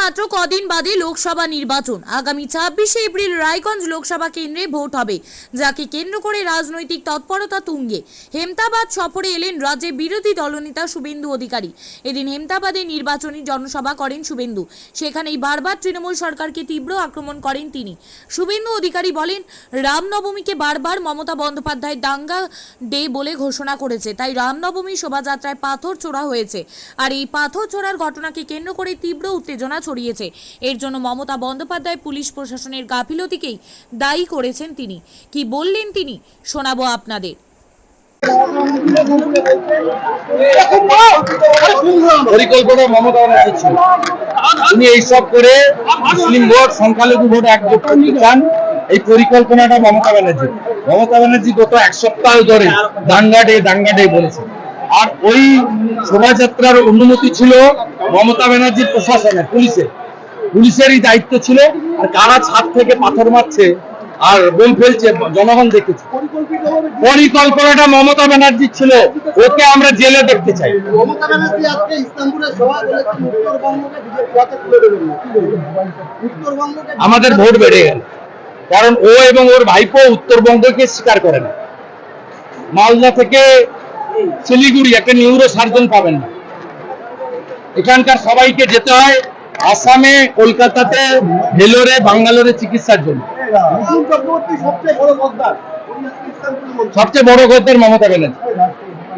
মাত্র কদিন বাদে লোকসভা নির্বাচন। আগামী ছাব্বিশে এপ্রিল রায়গঞ্জ লোকসভা কেন্দ্রে ভোট হবে, যাকে কেন্দ্র করে রাজনৈতিক তৎপরতা তুঙ্গে। হেমতাবাদ সফরে এলেন রাজ্যে বিরোধী দলনেতা শুভেন্দু অধিকারী। এদিন হেমতাবাদে নির্বাচনী জনসভা করেন শুভেন্দু। সেখানেই বারবার তৃণমূল সরকারকে তীব্র আক্রমণ করেন তিনি। শুভেন্দু অধিকারী বলেন, রামনবমীকে বারবার মমতা বন্দ্যোপাধ্যায় দাঙ্গা ডে বলে ঘোষণা করেছে, তাই রামনবমী শোভাযাত্রায় পাথর ছোড়া হয়েছে। আর এই পাথর ছোড়ার ঘটনাকে কেন্দ্র করে তীব্র উত্তেজনা ছড়িয়েছে। এর জন্য মমতা বন্দ্যোপাধ্যায় পুলিশ প্রশাসনের গাফিলতিকেই দায়ী করেছেন তিনি। কি বললেন তিনি, শোনাবো আপনাদের। পরিকল্পনা মমতা ব্যানার্জি ছিল। উনি এইসব করে মুসলিম ভোট, সংখ্যালঘু ভোট একযোগ করতে চান। এই পরিকল্পনাটা মমতা ব্যানার্জি। মমতা ব্যানার্জি গত এক সপ্তাহ ধরে দাঙ্গা ডে দাঙ্গা ডে বলেছে আর ওই শোভাযাত্রার অনুমতি ছিল মমতা ব্যানার্জির প্রশাসনের পুলিশের পুলিশেরই দায়িত্ব ছিল আর কারা ছাদ থেকে পাথর মারছে আর বোম ফেলছে জনগণ দেখেছে। পরিকল্পনাটা মমতা ব্যানার্জির ছিল ওকে আমরা জেলে দেখতে চাই। আমাদের ভোট বেড়ে গেল। কারণ ও এবং ওর ভাইপো উত্তরবঙ্গকে স্বীকার করে না। মালদা থেকে শিলিগুড়ি একটা নিউরো সার্জন পাবেন না। এখানকার সবাইকে যেতে হয় আসামে কলকাতাতে ভেলোরে বাঙ্গালোরে চিকিৎসার জন্য। সবচেয়ে বড় গদ্দার মমতা ব্যানার্জি।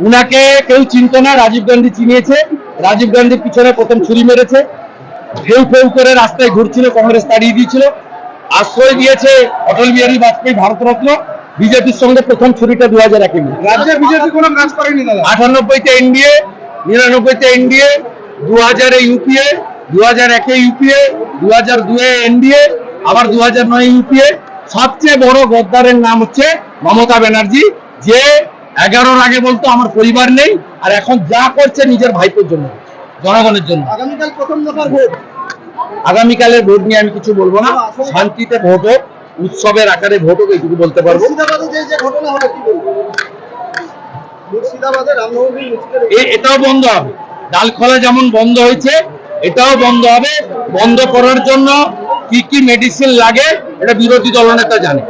উনাকে কেউ চিনত না রাজীব গান্ধী চিনিয়েছে। রাজীব গান্ধীর পিছনে প্রথম ছুরি মেরেছে। ফেউ ফেউ করে রাস্তায় ঘুরছিল কংগ্রেস তাড়িয়ে দিয়েছিল। আশ্রয় দিয়েছে অটল বিহারী বাজপেয়ী ভারতরত্ন। বিজেপির সঙ্গে প্রথম ছুরিটা দু হাজার একে রাজ্যে বিজেপি কোনো কাজ করেনি আটানব্বইতে এনডিএ নিরানব্বইতে এনডিএ দু হাজারে ইউপিএ দু হাজার একে ইউপিএ দু হাজার দুয়ে এনডিএ আবার দু হাজার নয় ইউপিএ। সবচেয়ে বড় গদ্দারের নাম হচ্ছে মমতা ব্যানার্জি যে এগারোর আগে বলতো আমার পরিবার নেই আর এখন যা করছে নিজের ভাইপোর জন্য জনগণের জন্য। আগামীকাল প্রথম দফার ভোট। আগামীকালের ভোট নিয়ে আমি কিছু বলব না। শান্তিতে ভোট হোক। উৎসবের আকারে ভোট হবে এইটুকু বলতে পারব? এটাও বন্ধ হবে। ডালখোলা যেমন বন্ধ হয়েছে এটাও বন্ধ হবে। বন্ধ করার জন্য কি কি মেডিসিন লাগে এটা বিরোধী দলনেতা জানে।